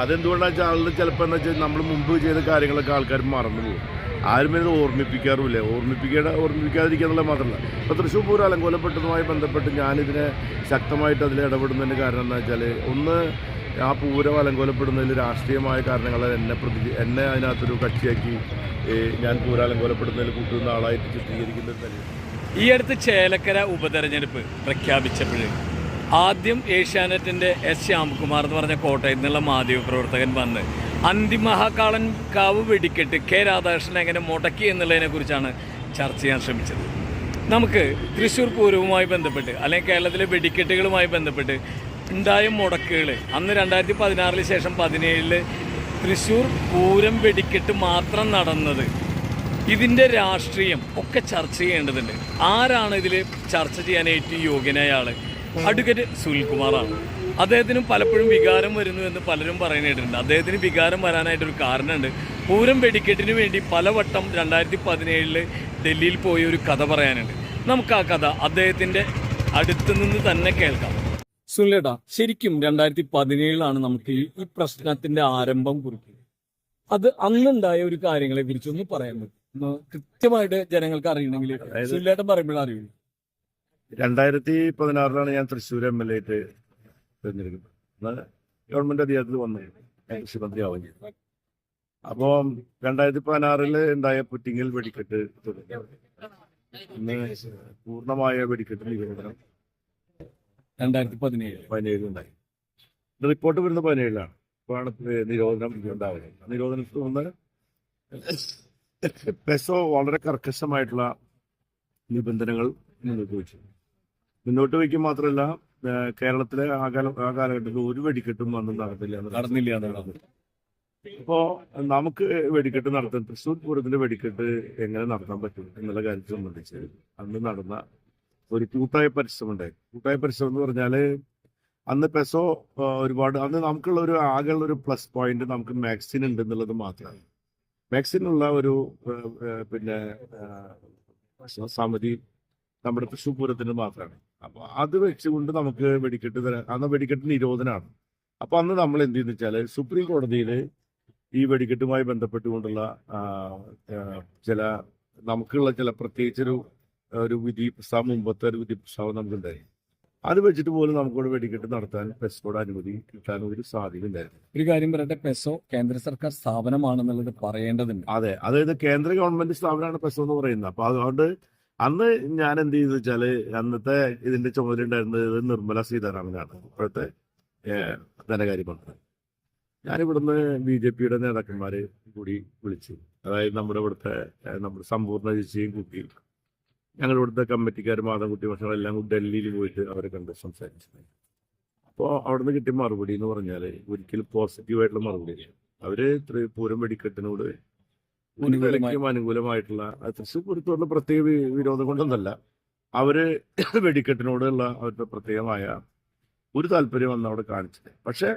അതെന്തുകൊണ്ടാണെന്ന് വെച്ചാൽ ചിലപ്പോൾ എന്താ വെച്ചാൽ നമ്മൾ മുമ്പ് ചെയ്ത കാര്യങ്ങളൊക്കെ ആൾക്കാർ മറന്നു പോകും. ആരും ഇത് ഓർമ്മിപ്പിക്കാറുമില്ല. ഓർമ്മിപ്പിക്കേണ്ട ഓർമ്മിപ്പിക്കാതിരിക്കുക എന്നുള്ളത് മാത്രമല്ല. ഇപ്പോൾ തൃശ്ശൂർ പൂരം അലങ്കോലപ്പെട്ടതുമായി ബന്ധപ്പെട്ട് ഞാനിതിനെ ശക്തമായിട്ട് അതിൽ ഇടപെടുന്നതിന് കാരണം എന്താ വെച്ചാൽ ഒന്ന് ആ പൂരം അലങ്കോലപ്പെടുന്നതിൽ രാഷ്ട്രീയമായ കാരണങ്ങൾ എന്നെ പ്രതി എന്നെ അതിനകത്തൊരു കക്ഷിയാക്കി ഞാൻ പൂരം അലങ്കോലപ്പെടുന്നതിൽ കൂട്ടുന്ന ആളായിട്ട് ചിത്രീകരിക്കുന്നത് തന്നെ ഈ അടുത്ത് ചേലക്കര ഉപതെരഞ്ഞെടുപ്പ് പ്രഖ്യാപിച്ചപ്പോൾ ആദ്യം ഏഷ്യാനെറ്റിന്റെ എസ് ശ്യാംകുമാർ എന്ന് പറഞ്ഞ കോട്ടയത്ത് നിന്നുള്ള മാധ്യമപ്രവർത്തകൻ വന്ന് അന്തിമഹാകാളൻ കാവ് വെടിക്കെട്ട് കെ രാധാകൃഷ്ണൻ എങ്ങനെ മുടക്കി എന്നുള്ളതിനെ കുറിച്ചാണ് ചർച്ച ചെയ്യാൻ ശ്രമിച്ചത്. നമുക്ക് തൃശ്ശൂർ പൂരവുമായി ബന്ധപ്പെട്ട് അല്ലെങ്കിൽ കേരളത്തിലെ വെടിക്കെട്ടുകളുമായി ബന്ധപ്പെട്ട് ഉണ്ടായ മുടക്കുകൾ. അന്ന് രണ്ടായിരത്തി പതിനാറിന് ശേഷം പതിനേഴിൽ തൃശ്ശൂർ പൂരം വെടിക്കെട്ട് മാത്രം നടന്നത്. ഇതിന്റെ രാഷ്ട്രീയം ഒക്കെ ചർച്ച ചെയ്യേണ്ടതുണ്ട്. ആരാണ് ഇതിൽ ചർച്ച ചെയ്യാൻ ഏറ്റവും യോഗ്യനായ ആൾ? അഡ്വക്കേറ്റ് സുനിൽകുമാറാണ്. അദ്ദേഹത്തിനും പലപ്പോഴും വികാരം വരുന്നു എന്ന് പലരും പറയുന്നിട്ടുണ്ട് അദ്ദേഹത്തിന് വികാരം വരാനായിട്ടൊരു കാരണമുണ്ട്. പൂരം വെടിക്കെട്ടിന് വേണ്ടി പലവട്ടം രണ്ടായിരത്തി പതിനേഴിൽ ഡൽഹിയിൽ പോയ ഒരു കഥ പറയാനുണ്ട്. നമുക്ക് ആ കഥ അദ്ദേഹത്തിന്റെ അടുത്തു നിന്ന് തന്നെ കേൾക്കാം. സുനിലേട്ടാ ശരിക്കും രണ്ടായിരത്തി പതിനേഴിലാണ് നമുക്ക് ഈ പ്രശ്നത്തിന്റെ ആരംഭം കുറിക്കുന്നത്. അത് അന്നുണ്ടായ ഒരു കാര്യങ്ങളെ കുറിച്ചൊന്ന് പറയാൻ പറ്റും. കൃത്യമായിട്ട് ജനങ്ങൾക്ക് അറിയണമെങ്കിൽ സുനിലേട്ടൻ പറയുമ്പോഴേ അറിയുള്ളൂ രണ്ടായിരത്തി പതിനാറിലാണ് ഞാൻ തൃശ്ശൂർ എം എൽ എ ആയിട്ട് തിരഞ്ഞെടുക്കുന്നത് ഗവൺമെന്റ് അധികാരത്തിൽ വന്നു ഞാൻ കൃഷിമന്ത്രി ആവുകയും ചെയ്തു. അപ്പോൾ രണ്ടായിരത്തി പതിനാറിൽ ഉണ്ടായ പുറ്റിങ്ങിൽ വെടിക്കെട്ട് തുടങ്ങി. ഇന്ന് പൂർണമായ വെടിക്കെട്ട് നിരോധനം രണ്ടായിരത്തി പതിനേഴ് പതിനേഴിലുണ്ടായി ഉണ്ടായി റിപ്പോർട്ട് വരുന്നത് പതിനേഴിലാണ്. ഇപ്പോഴാണ് നിരോധനം ഉണ്ടാവുന്നത്. നിരോധനത്തിൽ വന്ന് പെസോ വളരെ കർക്കശമായിട്ടുള്ള നിബന്ധനകൾ മുന്നോട്ട് വെച്ചു മുന്നോട്ട് വയ്ക്കും മാത്രമല്ല കേരളത്തിലെ ആ കാല ആ കാലഘട്ടത്തിൽ ഒരു വെടിക്കെട്ടും വന്ന് നടന്നില്ല നടന്നില്ല എന്നുള്ളത്. അപ്പോ നമുക്ക് വെടിക്കെട്ട് നടത്താൻ തൃശ്ശൂർ പൂരത്തിന്റെ വെടിക്കെട്ട് എങ്ങനെ നടത്താൻ പറ്റും എന്നുള്ള കാര്യത്തെ സംബന്ധിച്ച് അന്ന് നടന്ന ഒരു കൂട്ടായ പരിശ്രമം ഉണ്ടായി. കൂട്ടായ പരിശ്രമം എന്ന് പറഞ്ഞാൽ അന്ന് പെസോ ഒരുപാട് അന്ന് നമുക്കുള്ള ഒരു ആകെയുള്ള ഒരു പ്ലസ് പോയിന്റ് നമുക്ക് മാക്സിൻ ഉണ്ട് എന്നുള്ളത് മാത്രമാണ്. മാക്സിനുള്ള ഒരു പിന്നെ സമിതി നമ്മുടെ തൃശ്ശൂർ പൂരത്തിന് മാത്രമാണ്. അപ്പൊ അത് വെച്ചുകൊണ്ട് നമുക്ക് വെടിക്കെട്ട് തരാൻ അന്ന് വെടിക്കെട്ട് നിരോധനമാണ് അപ്പൊ അന്ന് നമ്മൾ എന്ത് ചെയ്യുന്ന വെച്ചാൽ സുപ്രീം കോടതിയിൽ ഈ വെടിക്കെട്ടുമായി ബന്ധപ്പെട്ടുകൊണ്ടുള്ള ചില നമുക്കുള്ള ചില പ്രത്യേകിച്ചൊരു ഒരു വിധി പ്രസ്താവം മുമ്പത്തെ ഒരു വിധി പ്രസ്താവം നമുക്കുണ്ടായി. അത് വെച്ചിട്ട് പോലും നമുക്കിവിടെ വെടിക്കെട്ട് നടത്താൻ പെസോയുടെ അനുമതി കിട്ടാൻ ഒരു സാധ്യത ഉണ്ടായിരുന്നു ഒരു കാര്യം പറയട്ടെ പെസോ കേന്ദ്ര സർക്കാർ സ്ഥാപനമാണെന്നുള്ളത് പറയേണ്ടതുണ്ട്. അതെ അതായത് കേന്ദ്ര ഗവൺമെന്റ് സ്ഥാപനമാണ് പെസോ എന്ന് പറയുന്നത്. അപ്പൊ അതുകൊണ്ട് അന്ന് ഞാൻ എന്ത് ചെയ്തു വെച്ചാൽ അന്നത്തെ ഇതിന്റെ ചുമതല ഉണ്ടായിരുന്നത് നിർമ്മല സീതാരാമനാണ് ഇപ്പോഴത്തെ ധനകാര്യമന്ത്രി. ഞാനിവിടുന്ന് ബി ജെ പിയുടെ നേതാക്കന്മാരെ കൂടി വിളിച്ചു അതായത് നമ്മുടെ ഇവിടുത്തെ നമ്മുടെ സമ്പൂർണ ചേച്ചിയും കൂട്ടി ഞങ്ങൾ ഇവിടുത്തെ കമ്മിറ്റിക്കാർ മാധവൻകുട്ടി പക്ഷേ എല്ലാം കൂടി ഡൽഹിയിൽ പോയിട്ട് അവരെ കണ്ട് സംസാരിച്ചു അപ്പോൾ അവിടുന്ന് കിട്ടിയ മറുപടി എന്ന് പറഞ്ഞാൽ ഒരിക്കലും പോസിറ്റീവായിട്ടുള്ള മറുപടി അവർ ത്രിപൂരം വെടിക്കെട്ടിനോട് ഒരു. നിലയ്ക്കും അനുകൂലമായിട്ടുള്ള തൃശ്ശൂർ പൂരത്തോടുള്ള പ്രത്യേക വിരോധം കൊണ്ടൊന്നല്ല. അവർ വെടിക്കെട്ടിനോടുള്ള അവരുടെ പ്രത്യേകമായ ഒരു താല്പര്യം അന്ന് അവിടെ കാണിച്ചത്. പക്ഷേ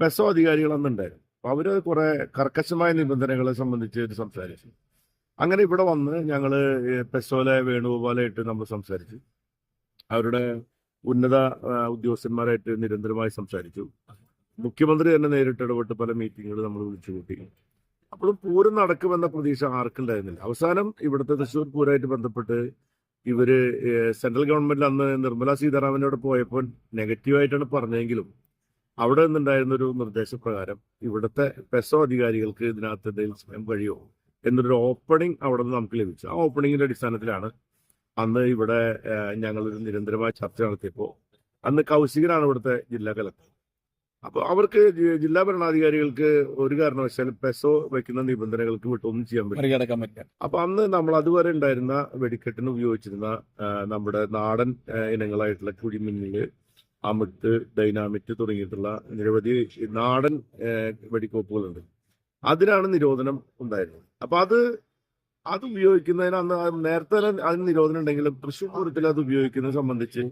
പെസോ അധികാരികൾ അന്നുണ്ടായിരുന്നു അപ്പൊ അവർ കുറെ കർക്കശമായ നിബന്ധനകളെ സംബന്ധിച്ച് സംസാരിച്ചു. അങ്ങനെ ഇവിടെ വന്ന് ഞങ്ങൾ പെസോലെ വേണുഗോപാലായിട്ട് നമ്മൾ സംസാരിച്ചു. അവരുടെ ഉന്നത ഉദ്യോഗസ്ഥന്മാരായിട്ട് നിരന്തരമായി സംസാരിച്ചു. മുഖ്യമന്ത്രി തന്നെ നേരിട്ട് ഇടപെട്ട് പല മീറ്റിങ്ങുകൾ നമ്മൾ വിളിച്ചു കൂട്ടി അപ്പോഴും പൂരം നടക്കുമെന്ന പ്രതീക്ഷ ആർക്കുണ്ടായിരുന്നില്ല അവസാനം ഇവിടുത്തെ തൃശ്ശൂർ പൂരമായിട്ട് ബന്ധപ്പെട്ട് ഇവർ സെൻട്രൽ ഗവൺമെന്റിൽ അന്ന് നിർമ്മല സീതാരാമനോട് പോയപ്പോൾ നെഗറ്റീവായിട്ടാണ് പറഞ്ഞെങ്കിലും അവിടെ നിന്നുണ്ടായിരുന്ന ഒരു നിർദ്ദേശപ്രകാരം ഇവിടുത്തെ പെസോ അധികാരികൾക്ക് ഇതിനകത്ത് എന്തെങ്കിലും സ്വയം കഴിയുമോ എന്നൊരു ഓപ്പണിംഗ് അവിടെ നിന്ന് നമുക്ക് ലഭിച്ചു. ആ ഓപ്പണിങ്ങിന്റെ അടിസ്ഥാനത്തിലാണ് അന്ന് ഇവിടെ ഞങ്ങളൊരു നിരന്തരമായ ചർച്ച നടത്തിയപ്പോൾ അന്ന് കൗശികനാണ് ഇവിടുത്തെ ജില്ലാ കലക്ടർ. അപ്പോൾ അവർക്ക് ജില്ലാ ഭരണാധികാരികൾക്ക് ഒരു കാരണവശാലും പെസോ വെക്കുന്ന നിബന്ധനകൾക്ക് വിട്ടൊന്നും ചെയ്യാൻ പറ്റില്ല. അപ്പൊ അന്ന് നമ്മൾ അതുവരെ ഉണ്ടായിരുന്ന വെടിക്കെട്ടിന് ഉപയോഗിച്ചിരുന്ന നമ്മുടെ നാടൻ ഇനങ്ങളായിട്ടുള്ള കുഴിമിന്നൽ അമിട്ട് ഡൈനാമിറ്റ് തുടങ്ങിയിട്ടുള്ള നിരവധി നാടൻ വെടിക്കോപ്പുകളുണ്ട്. അതിനാണ് നിരോധനം ഉണ്ടായിരുന്നത്. അപ്പൊ അത് അത് ഉപയോഗിക്കുന്നതിന് അന്ന് നേരത്തെ തന്നെ അതിന് നിരോധനം ഉണ്ടെങ്കിലും തൃശ്ശൂർ പൂരത്തിൽ അത് ഉപയോഗിക്കുന്നത് സംബന്ധിച്ച്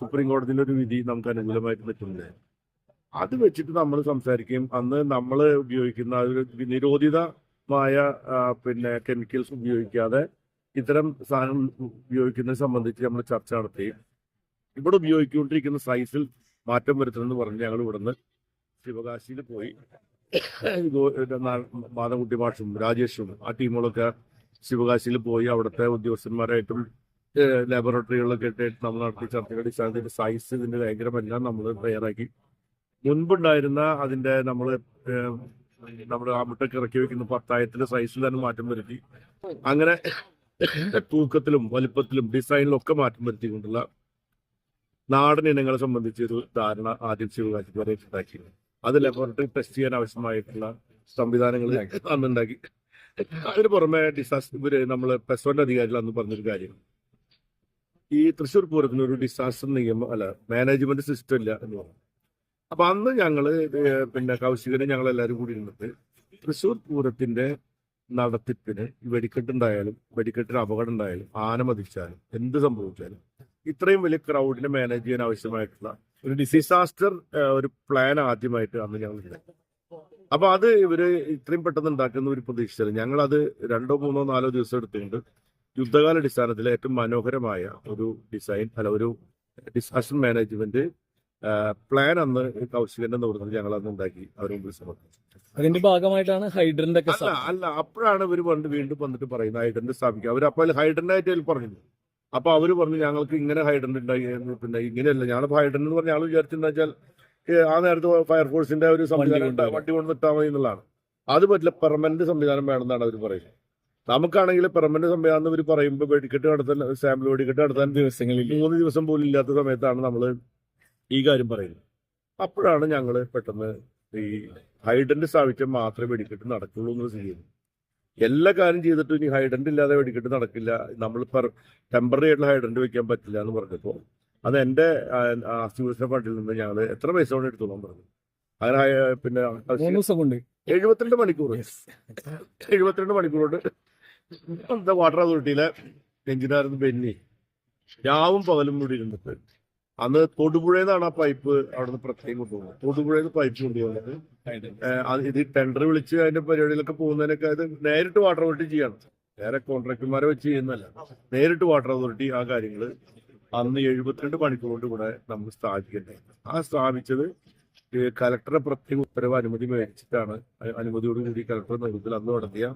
സുപ്രീം കോടതിയിലെ ഒരു വിധി നമുക്ക് അനുകൂലമായിട്ട് നിൽക്കുന്നില്ല അത് വെച്ചിട്ട് നമ്മൾ സംസാരിക്കുകയും അന്ന് നമ്മൾ ഉപയോഗിക്കുന്ന നിരോധിതമായ പിന്നെ കെമിക്കൽസ് ഉപയോഗിക്കാതെ ഇത്തരം സാധനം ഉപയോഗിക്കുന്നത് സംബന്ധിച്ച് നമ്മൾ ചർച്ച നടത്തി. ഇവിടെ ഉപയോഗിക്കൊണ്ടിരിക്കുന്ന സൈസിൽ മാറ്റം വരുത്തണമെന്ന് പറഞ്ഞ് ഞങ്ങൾ ഇവിടുന്ന് ശിവകാശിയിൽ പോയി. മാധവൻകുട്ടി മാഷും രാജേഷും ആ ടീമുകളൊക്കെ ശിവകാശിയിൽ പോയി അവിടുത്തെ ഉദ്യോഗസ്ഥന്മാരായിട്ടും ലബോറട്ടറികളിലൊക്കെ ആയിട്ട് നമ്മൾ നടത്തിയ ചർച്ചകളുടെ അടിസ്ഥാനത്തിൽ സൈസ് ഇതിന്റെ ഭയങ്കരമെല്ലാം നമ്മൾ തയ്യാറാക്കി. മുൻപുണ്ടായിരുന്ന അതിന്റെ നമ്മൾ നമ്മുടെ മുട്ടൊക്കെ ഇറക്കി വെക്കുന്ന പത്തായത്തിന്റെ സൈസിൽ തന്നെ മാറ്റം വരുത്തി. അങ്ങനെ തൂക്കത്തിലും വലിപ്പത്തിലും ഡിസൈനിലും ഒക്കെ മാറ്റം വരുത്തിക്കൊണ്ടുള്ള നാടൻ ഇനങ്ങളെ സംബന്ധിച്ച് ഒരു ധാരണ ആദ്യം ശിവകാശി വരെ ഉണ്ടാക്കി. അത് ലബോറട്ടറി ടെസ്റ്റ് ചെയ്യാൻ ആവശ്യമായിട്ടുള്ള സംവിധാനങ്ങൾ അന്നുണ്ടാക്കി. അതിന് പുറമെ ഡിസാസ്റ്റർ നമ്മൾ പെസോന്റെ അധികാരികൾ അന്ന് പറഞ്ഞൊരു കാര്യം. ഈ തൃശ്ശൂർ പൂരത്തിന് ഒരു ഡിസാസ്റ്റർ നിയമം അല്ല മാനേജ്മെന്റ് സിസ്റ്റം ഇല്ല എന്ന് പറഞ്ഞു. അപ്പൊ അന്ന് ഞങ്ങൾ പിന്നെ കൗശികനെ ഞങ്ങൾ എല്ലാവരും കൂടി ഇരുന്നിട്ട് തൃശ്ശൂർ പൂരത്തിന്റെ നടത്തിപ്പിന് വെടിക്കെട്ടുണ്ടായാലും വെടിക്കെട്ടിന് അപകടം ഉണ്ടായാലും ആന മതിച്ചാലും എന്ത് സംഭവിച്ചാലും ഇത്രയും വലിയ ക്രൗഡിനെ മാനേജ് ചെയ്യാൻ ആവശ്യമായിട്ടുള്ള ഒരു ഡിസാസ്റ്റർ ഒരു പ്ലാൻ ആദ്യമായിട്ട് അന്ന് ഞങ്ങൾ അപ്പൊ അത് ഇവർ ഇത്രയും പെട്ടെന്ന് ഉണ്ടാക്കുന്ന ഒരു പ്രതീക്ഷിച്ചത് ഞങ്ങൾ അത് രണ്ടോ മൂന്നോ നാലോ ദിവസം എടുത്തുകൊണ്ട് യുദ്ധകാല അടിസ്ഥാനത്തിൽ ഏറ്റവും മനോഹരമായ ഒരു ഡിസൈൻ അല്ല ഒരു ഡിസാസ്റ്റർ മാനേജ്മെന്റ് പ്ലാൻ അന്ന് കൗശികന്റെ നേതൃത്വത്തിൽ ഞങ്ങൾ അന്ന് ഉണ്ടാക്കി. അവർ മുമ്പിൽ സമർപ്പിച്ചു. അതിന്റെ ഭാഗമായിട്ടാണ് ഹൈഡ്രന്റെ അല്ല അല്ല അപ്പോഴാണ് ഇവർ വന്ന് വീണ്ടും വന്നിട്ട് പറയുന്നത് ഹൈഡ്രന്റ് സ്ഥാപിക്കുക അവർ അപ്പോൾ ഹൈഡ്രന്റ് ആയിട്ട് അതിൽ പറഞ്ഞു അപ്പൊ അവർ പറഞ്ഞു ഞങ്ങൾക്ക് ഇങ്ങനെ ഹൈഡ്രന്റ് ഉണ്ടായി പിന്നെ ഇങ്ങനെയല്ല. ഞങ്ങളിപ്പോ ഹൈഡ്രൻ എന്ന് പറഞ്ഞ ഞങ്ങൾ വിചാരിച്ചെന്ന് വെച്ചാൽ ആ നേരത്തെ ഫയർഫോഴ്സിന്റെ ഒരു സംവിധാനം. വണ്ടി കൊണ്ട് നിർത്താൻ മതി എന്നുള്ളതാണ്. അത് പറ്റില്ല പെർമനന്റ് സംവിധാനം വേണമെന്നാണ് അവർ പറയുന്നത്. നമുക്കാണെങ്കിൽ പെർമനന്റ് സംവിധാനം അവർ പറയുമ്പോൾ വെടിക്കെട്ട് നടത്താൻ സാമ്പിൾ വെടിക്കെട്ട് നടത്താൻ ദിവസങ്ങളിൽ മൂന്ന് ദിവസം പോലും ഇല്ലാത്ത സമയത്താണ് നമ്മൾ ഈ കാര്യം പറയുന്നത് അപ്പോഴാണ് ഞങ്ങൾ പെട്ടെന്ന് ഈ ഹൈഡന്റ് സ്ഥാപിച്ചാൽ മാത്രമേ വെടിക്കെട്ട് നടക്കുള്ളൂ എന്ന് ചെയ്യുന്നു എല്ലാ കാര്യം ചെയ്തിട്ടും ഇനി ഹൈഡന്റ് ഇല്ലാതെ വെടിക്കെട്ട് നടക്കില്ല. നമ്മൾ പെർ ടെമ്പററി ആയിട്ടുള്ള ഹൈഡന്റ് വെക്കാൻ പറ്റില്ല എന്ന് പറഞ്ഞപ്പോൾ അത് എന്റെ ആസ്തിവികസന ഫണ്ടിൽ നിന്ന് ഞങ്ങൾ എത്ര പൈസ കൊണ്ട് എടുത്തോളാൻ പറഞ്ഞു. അങ്ങനെ പിന്നെ എഴുപത്തിരണ്ട് മണിക്കൂർ. എഴുപത്തിരണ്ട് മണിക്കൂറുണ്ട് വാട്ടർ അതോറിറ്റിയിലെ എഞ്ചിനീയർ ബെന്നി രാവും പകലും കൂടി ഇരുന്നിട്ട് അന്ന് തൊടുപുഴയിൽ നിന്നാണ് ആ പൈപ്പ് അവിടുന്ന് പ്രത്യേകം കൊണ്ടുപോകുന്നത്. തൊടുപുഴയിൽ നിന്ന് പൈപ്പ് കൊണ്ടുപോകുന്നത്. അത് ഇത് ടെൻഡർ വിളിച്ച് അതിന്റെ പരിപാടിയിലൊക്കെ പോകുന്നതിനൊക്കെ ഇത് നേരിട്ട് വാട്ടർ അതോറിറ്റി ചെയ്യണം. വേറെ കോൺട്രാക്ടർമാരെ വെച്ച് ചെയ്യുന്നല്ല നേരിട്ട് വാട്ടർ അതോറിറ്റി ആ കാര്യങ്ങൾ അന്ന് എഴുപത്തിരണ്ട് മണിക്കൂർ കൊണ്ട് ഇവിടെ നമ്മൾ സ്ഥാപിക്കേണ്ടത്. ആ സ്ഥാപിച്ചത് കലക്ടറെ പ്രത്യേക ഉത്തരവ് അനുമതി മേടിച്ചിട്ടാണ്. അനുമതിയോടുകൂടി കലക്ടർ നേതൃത്വത്തിൽ അന്ന് നടത്തിയ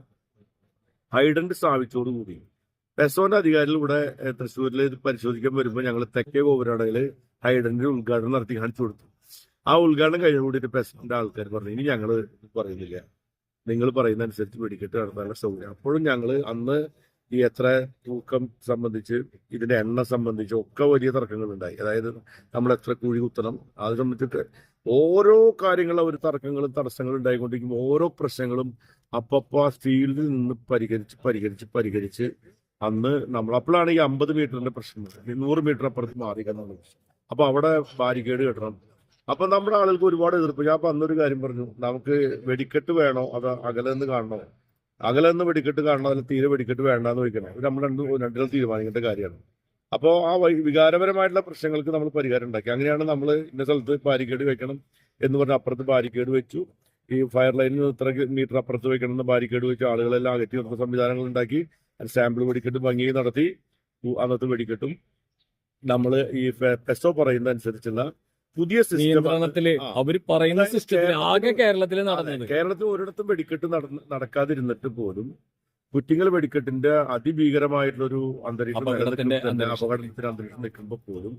ഹൈഡന്റ് സ്ഥാപിച്ചോടുകൂടി പെസോന്റെ ഏഹ്, തൃശ്ശൂരിൽ ഇത് പരിശോധിക്കാൻ വരുമ്പോൾ ഞങ്ങൾ തെക്കേ ഗോപുരാടയിൽ ഹൈഡന്റെ ഉദ്ഘാടനം നടത്തി കാണിച്ചു കൊടുത്തു. ആ ഉദ്ഘാടനം കഴിഞ്ഞ കൂടിയിട്ട് പെസോന്റെ ആൾക്കാർ പറഞ്ഞു ഇനി ഞങ്ങൾ പറയുന്നില്ല. നിങ്ങൾ പറയുന്ന അനുസരിച്ച് വെടിക്കെട്ട് നടത്താനുള്ള സൗകര്യം. അപ്പോഴും ഞങ്ങൾ അന്ന് ഈ എത്ര തൂക്കം സംബന്ധിച്ച് ഇതിന്റെ എണ്ണ സംബന്ധിച്ച് ഒക്കെ വലിയ തർക്കങ്ങൾ ഉണ്ടായി അതായത് നമ്മൾ എത്ര കുഴി കുത്തണം അത് സംബന്ധിച്ചിട്ട് ഓരോ കാര്യങ്ങളും ഒരു തർക്കങ്ങളും തടസ്സങ്ങളും ഉണ്ടായിക്കൊണ്ടിരിക്കുമ്പോൾ ഓരോ പ്രശ്നങ്ങളും അപ്പപ്പ ഫീൽഡിൽ നിന്ന് പരിഹരിച്ച് പരിഹരിച്ച് പരിഹരിച്ച് അന്ന് നമ്മൾ അപ്പോഴാണ് ഈ അമ്പത് മീറ്ററിന്റെ പ്രശ്നം നൂറ് മീറ്റർ അപ്പുറത്ത് മാറി എന്നുള്ള അപ്പൊ അവിടെ ബാരിക്കേഡ് കെട്ടണം. അപ്പൊ നമ്മുടെ ആളുകൾക്ക് ഒരുപാട് എതിർപ്പ്. ഞാൻ അപ്പൊ അന്നൊരു കാര്യം പറഞ്ഞു. നമുക്ക് വെടിക്കെട്ട് വേണോ? അത് അകലെന്ന് കാണണോ? അകലെന്ന് വെടിക്കെട്ട് കാണണോ? അതിൽ തീരെ വെടിക്കെട്ട് വേണ്ടെന്ന് ചോദിക്കണം? നമ്മൾ രണ്ട് രണ്ടിലും തീരുമാനിക്കേണ്ട കാര്യമാണ്. അപ്പോൾ ആ വികാരപരമായിട്ടുള്ള പ്രശ്നങ്ങൾക്ക് നമ്മൾ പരിഹാരം ഉണ്ടാക്കി. അങ്ങനെയാണ് നമ്മൾ ഇന്ന സ്ഥലത്ത് ബാരിക്കേഡ് വെക്കണം എന്ന് പറഞ്ഞ അപ്പുറത്ത് ബാരിക്കേഡ് വെച്ചു. ഈ ഫയർ ലൈനിൽ ഇത്ര മീറ്റർ അപ്പുറത്ത് വെക്കണം എന്ന് ബാരിക്കേഡ് വെച്ച് ആളുകളെല്ലാം അകറ്റി നിർത്തുന്ന സംവിധാനങ്ങൾ ഉണ്ടാക്കി. സാമ്പിൾ വെടിക്കെട്ട് ഭംഗി നടത്തി അന്നത്തെ വെടിക്കെട്ടും. നമ്മൾ ഈ പെസോ പറയുന്ന അനുസരിച്ചുള്ള പുതിയ സിസ്റ്റം നിയന്ത്രണത്തിൽ അവർ പറയുന്ന സിസ്റ്റത്തിൽ കേരളത്തിൽ- ആകെ കേരളത്തിൽ നടന്നത്. കേരളത്തിൽ ഒരിടത്തും വെടിക്കെട്ട് നടക്കാതിരുന്നിട്ട് പോലും കുറ്റിങ്ങൽ വെടിക്കെട്ടിന്റെ അതിഭീകരമായിട്ടുള്ളൊരു അന്തരീക്ഷം അപകടത്തിന്റെ അന്തരീക്ഷം. നിൽക്കുമ്പോൾ പോലും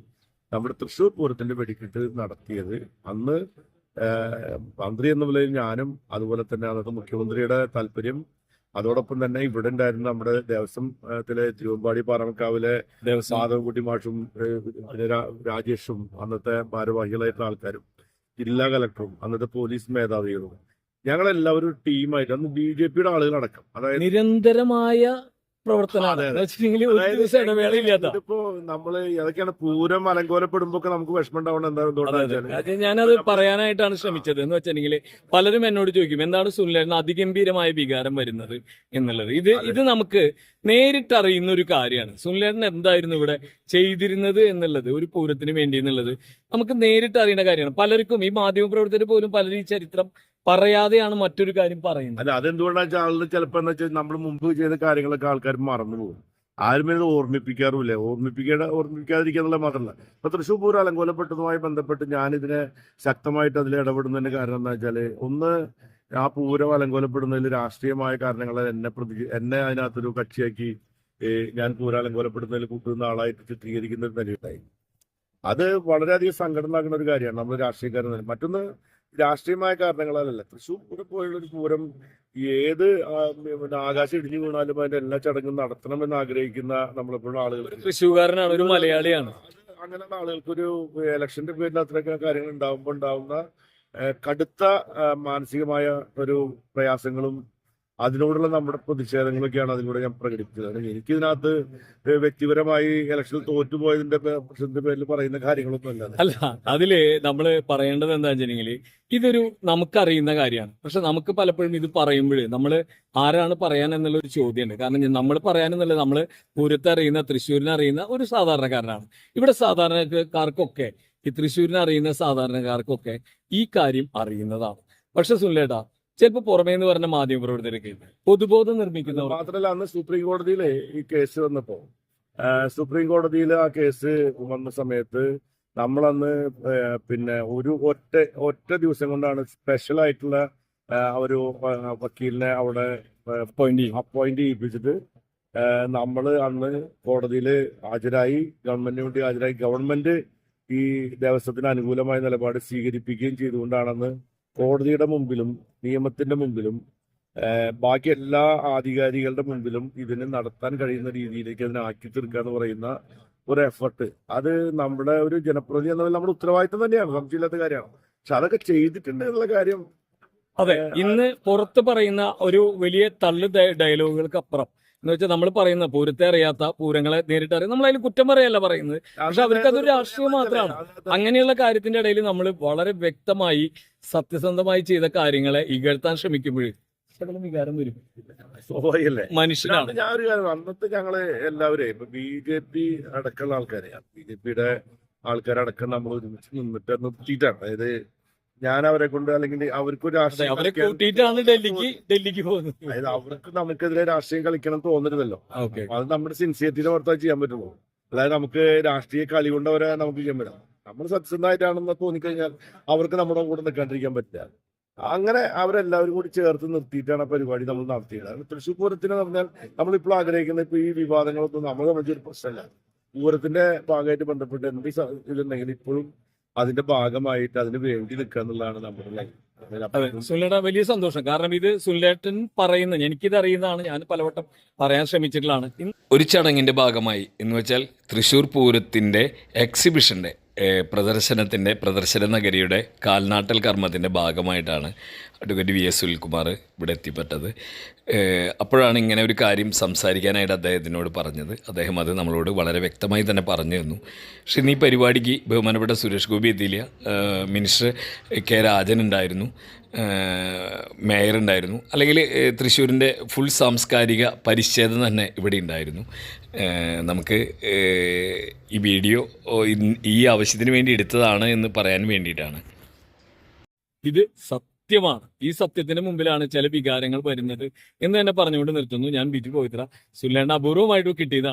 നമ്മുടെ തൃശ്ശൂർ പൂരത്തിന്റെ വെടിക്കെട്ട് നടത്തിയത് അന്ന് മന്ത്രി എന്ന നിലയിൽ ഞാനും അതുപോലെ തന്നെ അന്നത്തെ മുഖ്യമന്ത്രിയുടെ താല്പര്യം അതോടൊപ്പം തന്നെ ഇവിടെ ഉണ്ടായിരുന്ന നമ്മുടെ ദേവസ്വത്തിലെ തിരുവമ്പാടി പാറമക്കാവിലെ മാധവൻകുട്ടി മാഷും രാജേഷും അന്നത്തെ ഭാരവാഹികളായിട്ടുള്ള ആൾക്കാരും ജില്ലാ കലക്ടറും അന്നത്തെ പോലീസ് മേധാവികളും ഞങ്ങളെല്ലാവരും ടീമായിട്ട് അന്ന് ബി ജെ പിയുടെ ആളുകളടക്കം. അതായത് നിരന്തരമായ പ്രവർത്തനമാണ് ഇതിപ്പോ നമ്മൾ അതൊക്കെയാണ് പൂരം അലങ്കോലപ്പെടുമ്പോ നമുക്ക് വിഷമം ഉണ്ടാവണം എന്താ ഞാനത് പറയാനായിട്ടാണ് ശ്രമിച്ചത്. എന്ന് വെച്ചിട്ടുണ്ടെങ്കിൽ പലരും എന്നോട് ചോദിക്കും എന്താണ് സുനിലേട്ടന് അതിഗംഭീരമായ വികാരം വരുന്നത്? എന്നുള്ളത്. ഇത് ഇത് നമുക്ക് നേരിട്ട് അറിയുന്ന ഒരു കാര്യമാണ്. സുനിലേട്ടൻ എന്തായിരുന്നു ഇവിടെ ചെയ്തിരുന്നത് എന്നുള്ളത് ഒരു പൂരത്തിന് വേണ്ടി എന്നുള്ളത് നമുക്ക് നേരിട്ട് അറിയുന്ന കാര്യമാണ്. പലർക്കും ഈ മാധ്യമ പ്രവർത്തകർ പോലും പലരും ഈ ചരിത്രം പറയാതെയാണ് മറ്റൊരു കാര്യം പറയുന്നത്. അല്ല അതെന്തുകൊണ്ടാ വെച്ചാൽ ചിലപ്പോ എന്താ വെച്ചാൽ നമ്മൾ മുമ്പ് ചെയ്ത കാര്യങ്ങളൊക്കെ ആൾക്കാർ മറന്നു പോകും. ആരും ഇത് ഓർമ്മിപ്പിക്കാറുമില്ല. ഓർമ്മിപ്പിക്കേണ്ട ഓർമ്മിപ്പിക്കാതിരിക്കാന്നുള്ള മാത്രമല്ല. ഇപ്പൊ തൃശ്ശൂർ പൂരം അലങ്കോലപ്പെട്ടതുമായി ബന്ധപ്പെട്ട് ഞാൻ ഇതിനെ ശക്തമായിട്ട് അതിൽ ഇടപെടുന്നതിന്റെ കാരണം എന്താ വെച്ചാൽ ഒന്ന് ആ പൂരം അലങ്കോലപ്പെടുന്നതിൽ രാഷ്ട്രീയമായ കാരണങ്ങൾ എന്നെ പ്രതി എന്നെ അതിനകത്തൊരു കക്ഷിയാക്കി ഞാൻ പൂരം അലങ്കോലപ്പെടുന്നതിൽ കൂട്ടുന്ന ആളായിട്ട് ചിത്രീകരിക്കുന്ന ഒരു നിലയുണ്ടായി. അത് വളരെയധികം സങ്കടം ഒരു കാര്യമാണ്. നമ്മൾ രാഷ്ട്രീയക്കാരെന്ന് മറ്റൊന്ന് രാഷ്ട്രീയമായ കാരണങ്ങളല്ല തൃശ്ശൂർ പോലുള്ള ഒരു പൂരം ഏത് പിന്നെ ആകാശം ഇടിഞ്ഞു വീണാലും അതിന്റെ എല്ലാ ചടങ്ങും നടത്തണം എന്ന് ആഗ്രഹിക്കുന്ന നമ്മളെപ്പോഴും ആളുകൾ തൃശ്ശൂർകാരനാണ് ഒരു മലയാളിയാണ്. അങ്ങനെയുള്ള ആളുകൾക്കൊരു ഇലക്ഷന്റെ പേരിൽ അത്രയൊക്കെ കാര്യങ്ങൾ ഉണ്ടാവുമ്പോൾ ഉണ്ടാവുന്ന കടുത്ത മാനസികമായ ഒരു പ്രയാസങ്ങളും അതിനോടുള്ള നമ്മുടെ പ്രതിഷേധങ്ങളൊക്കെയാണ് അതിലൂടെ ഞാൻ പ്രകടിപ്പിച്ചത്. അത് എനിക്കിതിനകത്ത് വ്യക്തിപരമായി ഇലക്ഷനിൽ തോറ്റുപോയതിന്റെ പ്രശ്നത്തിന്റെ പേരിൽ പറയുന്ന കാര്യങ്ങളൊന്നും അല്ല അല്ല അതിൽ നമ്മൾ പറയേണ്ടത് എന്താ വെച്ചിട്ടുണ്ടെങ്കിൽ ഇതൊരു നമുക്കറിയുന്ന കാര്യമാണ്. പക്ഷെ നമുക്ക് പലപ്പോഴും ഇത് പറയുമ്പോൾ നമ്മൾ ആരാണ് പറയാൻ എന്നുള്ള ഒരു ചോദ്യമുണ്ട്. കാരണം നമ്മൾ പറയാനെന്നുള്ളത് നമ്മൾ പൂരത്തെ അറിയുന്ന തൃശ്ശൂരിനെ അറിയുന്ന ഒരു സാധാരണക്കാരനാണ്. ഇവിടെ സാധാരണക്കാർക്കൊക്കെ ഈ തൃശ്ശൂരിനെ അറിയുന്ന സാധാരണക്കാർക്കൊക്കെ ഈ കാര്യം അറിയുന്നതാണ്. പക്ഷെ സുനിലേട്ടാ ചിലപ്പോൾ പുറമേ എന്ന് പറഞ്ഞ മാധ്യമ പ്രവർത്തകർക്ക് പൊതുബോധം നിർമ്മിക്കുന്നവർ. മാത്രമല്ല അന്ന് സുപ്രീം കോടതിയിലെ ഈ കേസ് വന്നപ്പോ സുപ്രീം കോടതിയിൽ ആ കേസ് വന്ന സമയത്ത് നമ്മളന്ന് പിന്നെ ഒരു ഒറ്റ ഒറ്റ ദിവസം കൊണ്ടാണ് സ്പെഷ്യൽ ആയിട്ടുള്ള ഒരു വക്കീലിനെ അവിടെ അപ്പോയിന്റ് അപ്പോയിന്റ് ചെയ്യിപ്പിച്ചിട്ട് നമ്മൾ അന്ന് കോടതിയിൽ ഹാജരായി ഗവൺമെന്റിന് വേണ്ടി ഹാജരായി. ഗവൺമെന്റ് ഈ ദേവസ്വത്തിന് അനുകൂലമായ നിലപാട് സ്വീകരിപ്പിക്കുകയും ചെയ്തുകൊണ്ടാണെന്ന് കോടതിയുടെ മുമ്പിലും നിയമത്തിന്റെ മുമ്പിലും ബാക്കി എല്ലാ ആധികാരികളുടെ മുമ്പിലും ഇതിന് നടത്താൻ കഴിയുന്ന രീതിയിലേക്ക് അതിനെ ആക്കി തീർക്കുക എന്ന് പറയുന്ന ഒരു എഫർട്ട് അത് നമ്മുടെ ഒരു ജനപ്രതി എന്ന നമ്മുടെ ഉത്തരവാദിത്തം തന്നെയാണ്. സംശയമില്ലാത്ത കാര്യമാണ്. പക്ഷെ അതൊക്കെ ചെയ്തിട്ടുണ്ട് എന്നുള്ള കാര്യം അതെ ഇന്ന് പുറത്ത് പറയുന്ന ഒരു വലിയ തള്ളു ഡയലോഗുകൾക്ക് അപ്പുറം. എന്ന് വെച്ചാൽ നമ്മൾ പറയുന്ന പൂരത്തെ അറിയാത്ത പൂരങ്ങളെ നേരിട്ട് അറിയാം. നമ്മൾ അതിൽ കുറ്റം പറയല്ല പറയുന്നത്. പക്ഷെ അവർക്ക് അതൊരു രാഷ്ട്രീയം മാത്രമാണ്. അങ്ങനെയുള്ള കാര്യത്തിന്റെ ഇടയിൽ നമ്മൾ വളരെ വ്യക്തമായി സത്യസന്ധമായി ചെയ്ത കാര്യങ്ങളെ ഇകഴ്ത്താൻ ശ്രമിക്കുമ്പോൾ ശകലം വികാരം വരും. സ്വാഭാവികല്ലേ മനുഷ്യനാണ്. ഞാൻ ഒരു കാര്യം അന്നത്തെ ഞങ്ങൾ എല്ലാവരെയും ഇപ്പൊ ബി ജെ പി അടക്കമുള്ള ആൾക്കാരെയാണ് ബി ജെ പിയുടെ ആൾക്കാരടക്കം നമ്മൾ ഒരുമിച്ച് നിന്നിട്ട് നിർത്തിയിട്ടാണ്. അതായത് ഞാൻ അവരെ കൊണ്ട് അല്ലെങ്കിൽ അവർക്ക് രാഷ്ട്രീയം അവരെ കൂട്ടിയിട്ടാണ് ഡൽഹിക്ക് ഡൽഹിക്ക് പോകുന്നത്. അതായത് അവർക്ക് നമുക്കെതിരെ രാഷ്ട്രീയം കളിക്കണം തോന്നരുതല്ലോ. അത് നമ്മുടെ സിൻസിയറിറ്റിയുടെ പുറത്താ ചെയ്യാൻ പറ്റുള്ളൂ. അതായത് നമുക്ക് രാഷ്ട്രീയ കളി കൊണ്ട് അവരെ നമുക്ക് ചെയ്യാൻ പറ്റും. നമ്മൾ സത്യസന്ധമായിട്ടാണെന്ന് തോന്നിക്കഴിഞ്ഞാൽ അവർക്ക് നമ്മുടെ കൂടെ നിൽക്കാണ്ടിരിക്കാൻ പറ്റില്ല. അങ്ങനെ അവരെല്ലാവരും കൂടി ചേർത്ത് നിർത്തിയിട്ടാണ് പരിപാടി നമ്മൾ നടത്തിയത്. തൃശ്ശൂർ പൂരത്തിന് പറഞ്ഞാൽ നമ്മളിപ്പോൾ ആഗ്രഹിക്കുന്ന ഇപ്പൊ ഈ വിവാദങ്ങളൊന്നും നമ്മളെ സംബന്ധിച്ചൊരു പ്രശ്നമല്ല. പൂരത്തിന്റെ ഭാഗമായിട്ട് ബന്ധപ്പെട്ട് എന്ത് ഇതുണ്ടെങ്കിൽ ഇപ്പോഴും അതിന്റെ ഭാഗമായിട്ട് അതിന് വേണ്ടി നിൽക്കുക എന്നുള്ളതാണ് നമ്മുടെ അതെ. സുനിലേട്ട വലിയ സന്തോഷം. കാരണം ഇത് സുനിലേട്ടൻ പറയുന്ന എനിക്കിത് അറിയുന്നതാണ്. ഞാൻ പലവട്ടം പറയാൻ ശ്രമിച്ചിട്ടുള്ളതാണ്. ഒരു ചടങ്ങിന്റെ ഭാഗമായി എന്ന് വെച്ചാൽ തൃശൂർ പൂരത്തിന്റെ എക്സിബിഷന്റെ ഏഹ്, പ്രദർശനത്തിന്റെ പ്രദർശന നഗരിയുടെ കാൽനാട്ടൽ കർമ്മത്തിന്റെ ഭാഗമായിട്ടാണ് അഡ്വക്കേറ്റ് വി എസ് സുനിൽകുമാർ ഇവിടെ എത്തിപ്പെട്ടത്. അപ്പോഴാണ് ഇങ്ങനെ ഒരു കാര്യം സംസാരിക്കാനായിട്ട് അദ്ദേഹത്തിനോട് പറഞ്ഞത്. അദ്ദേഹം അത് നമ്മളോട് വളരെ വ്യക്തമായി തന്നെ പറഞ്ഞു തന്നു. പക്ഷെ ഈ പരിപാടിക്ക് ബഹുമാനപ്പെട്ട സുരേഷ് ഗോപി എത്തിയില്ല. മിനിസ്റ്റർ കെ രാജൻ ഉണ്ടായിരുന്നു. മേയർ ഉണ്ടായിരുന്നു. അല്ലെങ്കിൽ തൃശ്ശൂരിന്റെ ഫുൾ സാംസ്കാരിക പരിച്ഛേദം തന്നെ ഇവിടെ ഉണ്ടായിരുന്നു. നമുക്ക് ഈ വീഡിയോ ഈ ആവശ്യത്തിന് വേണ്ടി എടുത്തതാണ് എന്ന് പറയാൻ വേണ്ടിയിട്ടാണ്. ഇത് സത്യമാണ്. ഈ സത്യത്തിന് മുമ്പിലാണ് ചില വികാരങ്ങൾ വരുന്നത് എന്ന് തന്നെ പറഞ്ഞുകൊണ്ട് നിർത്തുന്നു. ഞാൻ ബിജു പോയിത്ര സുല്ലേണ്ട അപൂർവമായിട്ട് കിട്ടിയതാണ്.